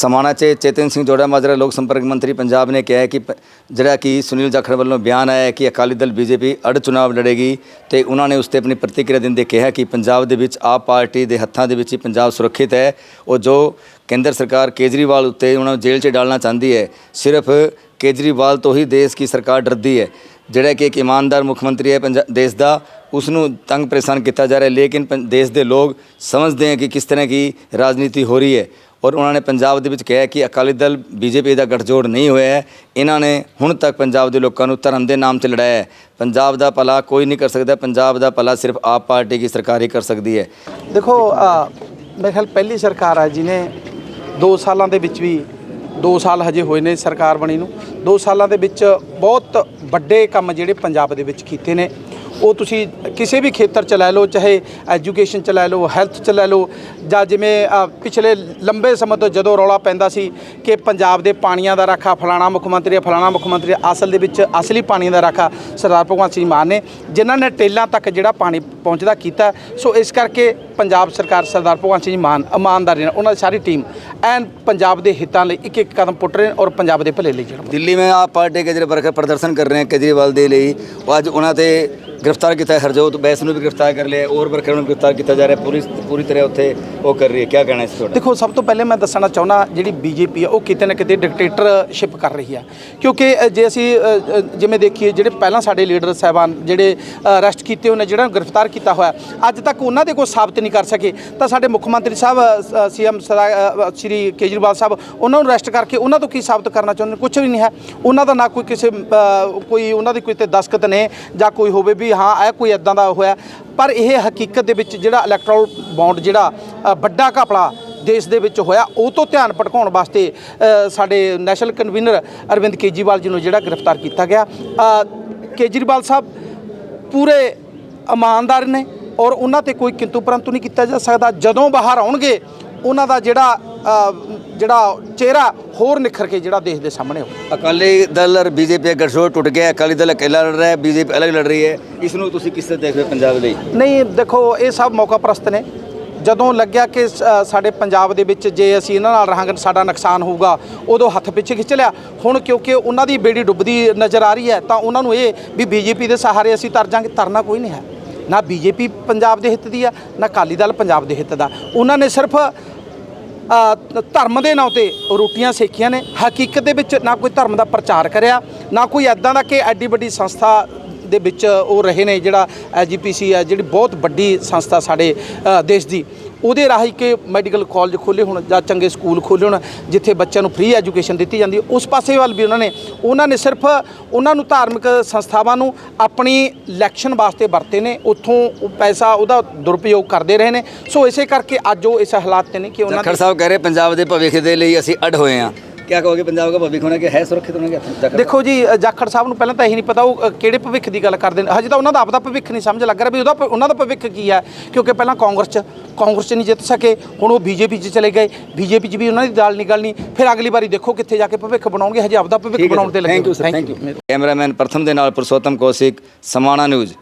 ਸਮਾਣਾ 'ਚ ਚੇਤਨ ਸਿੰਘ ਜੋੜਾ ਮਾਜਰਾ ਲੋਕ ਸੰਪਰਕ ਮੰਤਰੀ ਪੰਜਾਬ ਨੇ ਕਿਹਾ ਹੈ ਕਿ ਪ- ਜਿਹੜਾ ਕਿ ਸੁਨੀਲ ਜਾਖੜ ਵੱਲੋਂ ਬਿਆਨ ਆਇਆ ਹੈ ਕਿ ਅਕਾਲੀ ਦਲ ਬੀਜੇਪੀ ਅੜ ਚੁਣਾਵ ਲੜੇਗੀ ਤੇ ਉਹਨਾਂ ਨੇ ਉਸ ਤੇ ਆਪਣੀ ਪ੍ਰਤੀਕਿਰਿਆ ਦਿੰਦੇ ਕਿਹਾ ਕਿ ਪੰਜਾਬ ਦੇ ਵਿੱਚ ਆਪ ਪਾਰਟੀ ਦੇ ਹੱਥਾਂ ਦੇ ਵਿੱਚ ਹੀ ਪੰਜਾਬ ਸੁਰੱਖਿਅਤ ਹੈ। ਉਹ ਜੋ ਕੇਂਦਰ ਸਰਕਾਰ ਕੇਜਰੀਵਾਲ ਉੱਤੇ ਉਹਨਾਂ ਨੂੰ ਜੇਲ੍ਹ 'ਚ ਡਾਲਣਾ ਚਾਹੁੰਦੀ ਹੈ, ਸਿਰਫ ਕੇਜਰੀਵਾਲ ਤੋਂ ਹੀ ਦੇਸ਼ ਦੀ ਸਰਕਾਰ ਡਰਦੀ ਹੈ। ਜਿਹੜਾ ਕਿ ਇੱਕ ਇਮਾਨਦਾਰ ਮੁੱਖ ਮੰਤਰੀ ਹੈ ਪੰਜਾ- ਦੇਸ਼ ਦਾ, ਉਸ ਨੂੰ ਤੰਗ ਪਰੇਸ਼ਾਨ ਕੀਤਾ ਜਾ ਰਿਹਾ ਹੈ, ਲੇਕਿਨ ਪੰ- ਦੇਸ਼ ਦੇ ਲੋਕ ਸਮਝਦੇ ਹੈ ਕਿ ਕਿਸ ਤਰ੍ਹਾਂ ਕੀ ਰਾਜਨੀਤੀ ਹੋ ਰਹੀ ਹੈ। ਔਰ ਉਹਨਾਂ ਨੇ ਪੰਜਾਬ ਦੇ ਵਿੱਚ ਕਿਹਾ ਕਿ ਅਕਾਲੀ ਦਲ ਬੀਜੇਪੀ ਦਾ ਗੱਠਜੋੜ ਨਹੀਂ ਹੋਇਆ ਹੈ। ਇਹਨਾਂ ਨੇ ਹੁਣ ਤੱਕ ਪੰਜਾਬ ਦੇ ਲੋਕਾਂ ਨੂੰ ਧਰਮ ਦੇ ਨਾਮ ਤੇ ਲੜਾਇਆ ਹੈ। ਪੰਜਾਬ ਦਾ ਭਲਾ ਕੋਈ ਨਹੀਂ ਕਰ ਸਕਦਾ। ਪੰਜਾਬ ਦਾ ਭਲਾ ਸਿਰਫ ਆਪ ਪਾਰਟੀ ਦੀ ਸਰਕਾਰ ਹੀ ਕਰ ਸਕਦੀ ਹੈ। ਦੇਖੋ ਅ, ਮੇਰੇ ਖਿਆਲ ਪਹਿਲੀ ਸਰਕਾਰ ਹੈ ਜਿਹਨੇ 2 ਸਾਲਾਂ ਦੇ ਵਿੱਚ ਵੀ 2 ਸਾਲ ਹਜੇ ਹੋਏ ਨੇ ਸਰਕਾਰ ਬਣੀ ਨੂੰ 2 ਸਾਲਾਂ ਦੇ ਵਿੱਚ ਬਹੁਤ ਵੱਡੇ ਕੰਮ ਜਿਹੜੇ ਪੰਜਾਬ ਦੇ ਵਿੱਚ ਕੀਤੇ ਨੇ। ਉਹ ਤੁਸੀਂ ਕਿਸੇ ਵੀ ਖੇਤਰ ਚ ਲੈ ਲਓ, ਚਾਹੇ ਐਜੂਕੇਸ਼ਨ ਚ ਲੈ ਲਓ ਹੈਲਥ ਚ ਲੈ ਲਓ, ਜਾਂ ਜਿਵੇਂ ਪਿਛਲੇ ਲੰਬੇ ਸਮੇਂ ਤੋਂ ਜਦੋਂ ਰੌਲਾ ਪੈਂਦਾ ਸੀ ਕਿ ਪੰਜਾਬ ਦੇ ਪਾਣੀਆਂ ਦਾ ਰਾਖਾ, ਫਲਾਣਾ ਮੁੱਖ ਮੰਤਰੀ ਫਲਾਣਾ ਮੁੱਖ ਮੰਤਰੀ ਅਸਲ ਦੇ ਵਿੱਚ ਅਸਲੀ ਪਾਣੀ ਦਾ ਰਾਖਾ ਸਰਦਾਰ ਭਗਵੰਤ ਸਿੰਘ ਮਾਨ ਨੇ, ਜਿਨ੍ਹਾਂ ਨੇ ਟੇਲਾਂ ਤੱਕ ਜਿਹੜਾ ਪਾਣੀ ਪਹੁੰਚਦਾ ਕੀਤਾ। ਸੋ ਇਸ ਕਰਕੇ ਪੰਜਾਬ ਸਰਕਾਰ ਸਰਦਾਰ ਭਗਵੰਤ ਸਿੰਘ ਮਾਨ ਇਮਾਨਦਾਰੀ ਨਾਲ ਉਹਨਾਂ ਦੀ ਸਾਰੀ ਟੀਮ ਐਨ ਪੰਜਾਬ ਦੇ ਹਿੱਤਾਂ ਲਈ ਇੱਕ ਇੱਕ ਕਦਮ ਪੁੱਟ ਰਹੇ ਨੇ ਔਰ ਪੰਜਾਬ ਦੇ ਭਲੇ ਲਈ ਜਿਹੜਾ ਦਿੱਲੀ ਮੈਂ ਆਪ ਪਾਰਟੀ ਕੇ ਜਿਹੜੇ ਪ੍ਰਦਰਸ਼ਨ ਕਰ ਰਹੇ ਹਨ ਕੇਜਰੀਵਾਲ ਦੇ ਲਈ। ਅੱਜ ਉਹਨਾਂ ਤੇ ਗ੍ਰਿਫਤਾਰ ਕੀਤਾ ਹੈ। ਹਰਜੋਤ ਬੈਸ ਨੂੰ ਵੀ ਗ੍ਰਿਫਤਾਰ ਕਰ ਲਿਆ ਹੈ, ਹੋਰ ਵਰਕਰਾਂ ਨੂੰ ਗ੍ਰਿਫਤਾਰ ਕੀਤਾ ਜਾ ਰਿਹਾ ਹੈ। ਪੂਰੀ ਪੂਰੀ ਤਰ੍ਹਾਂ ਉੱਥੇ ਉਹ ਕਰ ਰਹੀ ਹੈ। ਕੀ ਕਹਿਣਾ ਇਸ ਤੁਹਾਡਾ? ਦੇਖੋ ਸਭ ਤੋਂ ਪਹਿਲੇ ਮੈਂ ਦੱਸਣਾ ਚਾਹੁੰਦਾ ਜਿਹੜੀ ਬੀਜੇਪੀ ਆ ਉਹ ਕਿਤੇ ਨਾ ਕਿਤੇ ਡਿਕਟੇਟਰਸ਼ਿਪ ਕਰ ਰਹੀ ਆ। ਕਿਉਂਕਿ ਜੇ ਅਸੀਂ ਜਿਵੇਂ ਦੇਖੀਏ ਜਿਹੜੇ ਪਹਿਲਾਂ ਸਾਡੇ ਲੀਡਰ ਸਾਹਿਬਾਨ ਜਿਹੜੇ ਅਰੈਸਟ ਕੀਤੇ ਹੋਏ ਨੇ ਜਿਹੜਾ ਗ੍ਰਿਫਤਾਰ ਕੀਤਾ ਹੋਇਆ ਅੱਜ ਤੱਕ ਉਹਨਾਂ ਦੇ ਕੋਈ ਸਾਬਤ ਨਹੀਂ ਕਰ ਸਕੇ। ਤਾਂ ਸਾਡੇ ਮੁੱਖ ਮੰਤਰੀ ਸਾਹਿਬ ਸੀਐਮ ਸ਼੍ਰੀ ਕੇਜਰੀਵਾਲ ਸਾਹਿਬ ਉਹਨਾਂ ਨੂੰ ਅਰੈਸਟ ਕਰਕੇ ਉਹਨਾਂ ਤੋਂ ਕੀ ਸਾਬਤ ਕਰਨਾ ਚਾਹੁੰਦੇ ਕੁਝ ਵੀ ਨਹੀਂ ਹੈ। ਉਹਨਾਂ ਦਾ ਨਾ ਕੋਈ ਕਿਸੇ ਕੋਈ ਉਹਨਾਂ ਦੀ ਕੋਈ ਤੇ ਦਸਖਤ ਨੇ ਜਾਂ ਕੋਈ ਹੋਵੇ ਵੀ ਹਾਂ, ਇਹ ਕੋਈ ਇਦਾਂ ਦਾ ਹੋਇਆ। ਪਰ ਇਹ ਹਕੀਕਤ ਦੇ ਵਿੱਚ ਜਿਹੜਾ ਇਲੈਕਟ੍ਰੋਲ ਬੌਂਡ ਜਿਹੜਾ ਵੱਡਾ ਘਪਲਾ ਦੇਸ਼ ਦੇ ਵਿੱਚ ਹੋਇਆ, ਉਹ ਤੋਂ ਧਿਆਨ ਭਟਕਾਉਣ ਵਾਸਤੇ ਸਾਡੇ ਨੈਸ਼ਨਲ ਕਨਵੀਨਰ ਅਰਵਿੰਦ ਕੇਜਰੀਵਾਲ ਜੀ ਨੂੰ ਜਿਹੜਾ ਗ੍ਰਿਫਤਾਰ ਕੀਤਾ ਗਿਆ। ਕੇਜਰੀਵਾਲ ਸਾਹਿਬ ਪੂਰੇ ਇਮਾਨਦਾਰ ਨੇ ਔਰ ਉਹਨਾਂ ਤੇ ਕੋਈ ਕਿੰਤੂ ਪਰੰਤੂ ਨਹੀਂ ਕੀਤਾ ਜਾ ਸਕਦਾ। ਜਦੋਂ ਬਾਹਰ ਆਉਣਗੇ, ਉਹਨਾਂ ਦਾ ਜਿਹੜਾ ਜਿਹੜਾ ਚਿਹਰਾ ਹੋਰ ਨਿਖਰ ਕੇ ਜਿਹੜਾ ਦੇਸ਼ ਦੇ ਸਾਹਮਣੇ ਆਊ। ਅਕਾਲੀ ਦਲ ਔਰ ਬੀਜੇਪੀ ਗੱਠਜੋੜ ਟੁੱਟ ਗਿਆ। ਅਕਾਲੀ ਦਲ ਇਕੱਲਾ ਲੜ ਰਿਹਾ ਹੈ ਬੀਜੇਪੀ ਅਲੱਗ ਲੜ ਰਹੀ ਹੈ। ਇਸ ਨੂੰ ਤੁਸੀਂ ਕਿਸ ਤਰ੍ਹਾਂ ਦੇਖਦੇ ਹੋ ਪੰਜਾਬ ਲਈ? ਨਹੀਂ ਦੇਖੋ ਇਹ ਸਭ ਮੌਕਾ ਪ੍ਰਸਤ ਨੇ। ਜਦੋਂ ਲੱਗਿਆ ਕਿ ਸਾਡੇ ਪੰਜਾਬ ਦੇ ਵਿੱਚ ਜੇ ਅਸੀਂ ਇਹਨਾਂ ਨਾਲ ਰਹਾਂਗੇ ਸਾਡਾ ਨੁਕਸਾਨ ਹੋਊਗਾ ਉਦੋਂ ਹੱਥ ਪਿੱਛੇ ਖਿੱਚ ਲਿਆ। ਹੁਣ ਕਿਉਂਕਿ ਉਹਨਾਂ ਦੀ ਬੇੜੀ ਡੁੱਬਦੀ ਨਜ਼ਰ ਆ ਰਹੀ ਹੈ ਤਾਂ ਉਹਨਾਂ ਨੂੰ ਇਹ ਵੀ ਬੀਜੇਪੀ ਦੇ ਸਹਾਰੇ ਅਸੀਂ ਤਰ ਜਾਾਂਗੇ ਤਰਨਾ ਕੋਈ ਨਹੀਂ ਹੈ। ਨਾ ਬੀਜੇਪੀ ਪੰਜਾਬ ਦੇ ਹਿੱਤ ਦੀ ਆ ਨਾ ਅਕਾਲੀ ਦਲ ਪੰਜਾਬ ਦੇ ਹਿੱਤ ਦਾ। ਉਹਨਾਂ ਨੇ ਸਿਰਫ ਧਰਮ ਦੇ ਨਾਂ ਤੇ ਰੋਟੀਆਂ ਸੇਕੀਆਂ ਨੇ। ਹਕੀਕਤ ਦੇ ਵਿੱਚ ਨਾ ਕੋਈ ਧਰਮ ਦਾ ਪ੍ਰਚਾਰ ਕਰਿਆ, ਨਾ ਕੋਈ ਐਦਾਂ ਦਾ ਕਿ ਐਡੀ ਵੱਡੀ ਸੰਸਥਾ ਦੇ ਵਿੱਚ ਉਹ ਰਹੇ ਨੇ ਜਿਹੜਾ ਐਜੀਪੀਸੀ ਹੈ ਜਿਹੜੀ ਬਹੁਤ ਵੱਡੀ ਸੰਸਥਾ ਸਾਡੇ ਦੇਸ਼ ਦੀ। ਉਹਦੇ ਰਾਹੀਂ ਕਿ ਮੈਡੀਕਲ ਕਾਲਜ ਖੋਲੇ ਹੋਣ ਜਾਂ ਚੰਗੇ ਸਕੂਲ ਖੋਲੇ ਹੋਣ ਜਿੱਥੇ ਬੱਚਿਆਂ ਨੂੰ ਫ੍ਰੀ ਐਜੂਕੇਸ਼ਨ ਦਿੱਤੀ ਜਾਂਦੀ ਹੈ। ਉਸ ਪਾਸੇ ਵੱਲ ਵੀ ਉਹਨਾਂ ਨੇ ਉਹਨਾਂ ਨੇ ਸਿਰਫ ਉਹਨਾਂ ਨੂੰ ਧਾਰਮਿਕ ਸੰਸਥਾਵਾਂ ਨੂੰ ਆਪਣੀ ਇਲੈਕਸ਼ਨ ਵਾਸਤੇ ਵਰਤੇ ਨੇ ਉੱਥੋਂ ਉਹ ਪੈਸਾ ਉਹਦਾ ਦੁਰਉਪਯੋਗ ਕਰਦੇ ਰਹੇ ਨੇ। ਸੋ ਇਸੇ ਕਰਕੇ ਅੱਜ ਉਹ ਇਸ ਹਾਲਾਤ ਤੇ ਨੇ ਕਿ ਉਹਨਾਂ ਜਾਖੜ ਸਾਹਿਬ ਕਹਿ ਰਹੇ ਪੰਜਾਬ ਦੇ ਭਵਿੱਖ ਦੇ ਲਈ ਅਸੀਂ ਅੜ ਹੋਏ ਹਾਂ। ਕੀ ਕਹੋਗੇ ਪੰਜਾਬ ਦਾ ਭਵਿੱਖ ਹੋਣਾ ਕਿ ਹੈ ਸੁਰੱਖਿਅਤ ਹੋਣਾ ਕਿ ਜਾਖੜ ਦੇਖੋ ਜੀ ਜਾਖੜ ਸਾਹਿਬ ਨੂੰ ਪਹਿਲਾਂ ਤਾਂ ਇਹੀ ਨਹੀਂ ਪਤਾ ਉਹ ਕਿਹੜੇ ਭਵਿੱਖ ਦੀ ਗੱਲ ਕਰਦੇ ਨੇ। ਹਜੇ ਤਾਂ ਉਹਨਾਂ ਦਾ ਆਪਦਾ ਭਵਿੱਖ ਨਹੀਂ ਸਮਝ ਲੱਗ ਰਿਹਾ ਵੀ ਉਹਦਾ ਉਹਨਾਂ ਦਾ ਭਵਿੱਖ ਕੀ ਹੈ। ਕਿਉਂਕਿ ਪਹਿਲਾਂ ਕਾਂਗਰਸ 'ਚ ਕਾਂਗਰਸ 'ਚ ਨਹੀਂ ਜਿੱਤ ਸਕੇ ਹੁਣ ਉਹ ਬੀਜੇਪੀ 'ਚ ਚਲੇ ਗਏ। ਬੀਜੇਪੀ 'ਚ ਵੀ ਉਹਨਾਂ ਦੀ ਦਾਲ ਨਿਕਲਣੀ। ਫਿਰ ਅਗਲੀ ਵਾਰੀ ਦੇਖੋ ਕਿੱਥੇ ਜਾ ਕੇ ਭਵਿੱਖ ਬਣਾਉਣਗੇ। ਹਜੇ ਆਪਦਾ ਭਵਿੱਖ ਬਣਾਉਣ ਤੇ ਲੱਗੇ thank you sir Thank thank you you. Cameraman Pratham ਦੇ ਨਾਲ ਪੁਰਸ਼ੋਤਮ ਕੌਸ਼ਿਕ ਸਮਾਣਾ ਨਿਊਜ਼।